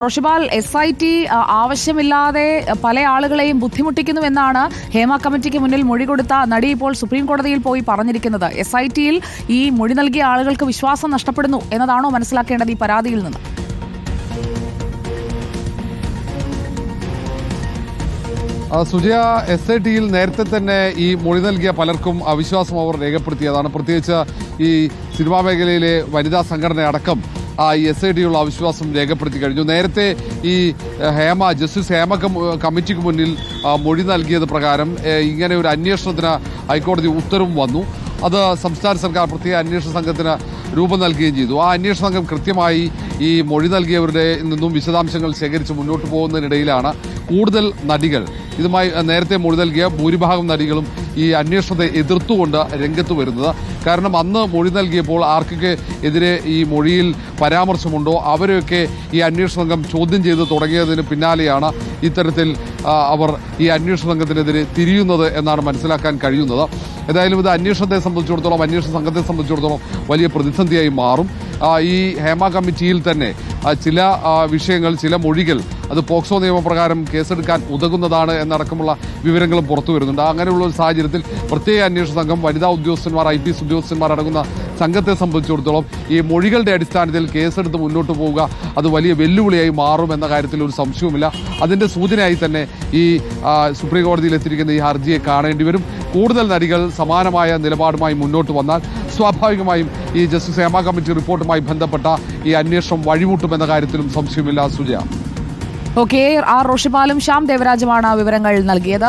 റോഷിബാൽ S I T ആവശ്യമില്ലാതെ പല ആളുകളെയും ബുദ്ധിമുട്ടിക്കുന്നുവെന്നാണ് ഹേമ കമ്മിറ്റിക്ക് മുന്നിൽ മൊഴി കൊടുത്ത നടി ഇപ്പോൾ സുപ്രീം കോടതിയിൽ പോയി പറഞ്ഞിരിക്കുന്നത്. എസ് ഐ ടിയിൽ ഈ മൊഴി നൽകിയ ആളുകൾക്ക് വിശ്വാസം നഷ്ടപ്പെടുന്നു എന്നതാണോ മനസ്സിലാക്കേണ്ടത് ഈ പരാതിയിൽ നിന്ന്? സുജയ എസ് ഐ ടിയിൽ നേരത്തെ തന്നെ ഈ മൊഴി നൽകിയ പലർക്കും അവിശ്വാസം അവർ രേഖപ്പെടുത്തിയതാണ് പ്രത്യേകിച്ച് ഈ സിനിമാ മേഖലയിലെ വനിതാ സംഘടന അടക്കം എസ് ഐ ഡിയുള്ള അവിശ്വാസം രേഖപ്പെടുത്തി കഴിഞ്ഞു. നേരത്തെ ഈ ഹേമ ജസ്റ്റിസ് ഹേമ കമ്മിറ്റിക്ക് മുന്നിൽ മൊഴി നൽകിയത് പ്രകാരം ഇങ്ങനെ ഒരു അന്വേഷണത്തിന് ഹൈക്കോടതി ഉത്തരവും വന്നു. അത് സംസ്ഥാന സർക്കാർ പ്രത്യേക അന്വേഷണ സംഘത്തിന് രൂപം നൽകുകയും ചെയ്തു. ആ അന്വേഷണ സംഘം കൃത്യമായി ഈ മൊഴി നൽകിയവരുടെ നിന്നും വിശദാംശങ്ങൾ ശേഖരിച്ച് മുന്നോട്ട് പോകുന്നതിനിടയിലാണ് കൂടുതൽ നടികൾ. ഇതുമായി നേരത്തെ മൊഴി നൽകിയ ഭൂരിഭാഗം നടികളും ഈ അന്വേഷണത്തെ എതിർത്തുകൊണ്ട് രംഗത്ത് വരുന്നത്. കാരണം അന്ന് മൊഴി നൽകിയപ്പോൾ ആർക്കൊക്കെ എതിരെ ഈ മൊഴിയിൽ പരാമർശമുണ്ടോ? അവരെയൊക്കെ ഈ അന്വേഷണ സംഘം ചോദ്യം ചെയ്ത് തുടങ്ങിയതിന് പിന്നാലെയാണ് ഇത്തരത്തിൽ അവർ ഈ അന്വേഷണ സംഘത്തിനെതിരെ തിരിയുന്നത് എന്നാണ് മനസ്സിലാക്കാൻ കഴിയുന്നത്. ഏതായാലും ഇത് അന്വേഷണത്തെ സംബന്ധിച്ചിടത്തോളം അന്വേഷണ സംഘത്തെ സംബന്ധിച്ചിടത്തോളം വലിയ പ്രതിസന്ധിയായി മാറും. ഈ ഹേമ കമ്മിറ്റിയിൽ തന്നെ ചില വിഷയങ്ങൾ ചില മൊഴികൾ അത് പോക്സോ നിയമപ്രകാരം കേസെടുക്കാൻ ഉതകുന്നതാണ് എന്നടക്കമുള്ള വിവരങ്ങളും പുറത്തു വരുന്നുണ്ട്. അങ്ങനെയുള്ള ഒരു സാഹചര്യത്തിൽ പ്രത്യേക അന്വേഷണ സംഘം വനിതാ ഉദ്യോഗസ്ഥന്മാർ ഐ പി എസ് ഉദ്യോഗസ്ഥന്മാർ അടങ്ങുന്ന സംഘത്തെ സംബന്ധിച്ചിടത്തോളം ഈ മൊഴികളുടെ അടിസ്ഥാനത്തിൽ കേസെടുത്ത് മുന്നോട്ട് പോവുക അത് വലിയ വെല്ലുവിളിയായി മാറും എന്ന കാര്യത്തിൽ ഒരു സംശയവുമില്ല. അതിന്റെ സൂചനയായി തന്നെ ഈ സുപ്രീം കോടതിയിൽ എത്തിയിരിക്കുന്ന ഈ ഹർജിയെ കാണേണ്ടി വരും. കൂടുതൽ നടികൾ സമാനമായ നിലപാടുമായി മുന്നോട്ട് വന്നാൽ സ്വാഭാവികമായും ഈ ജസ്റ്റിസ് ഹേമ കമ്മിറ്റി റിപ്പോർട്ടുമായി ബന്ധപ്പെട്ട ഈ അന്വേഷണം വഴിമുട്ടുമെന്ന കാര്യത്തിലും സംശയമില്ല സുജയ. ഓക്കെ ആർ റോഷിപാലും ശ്യാം ദേവരാജുമാണ് വിവരങ്ങൾ നൽകിയത്.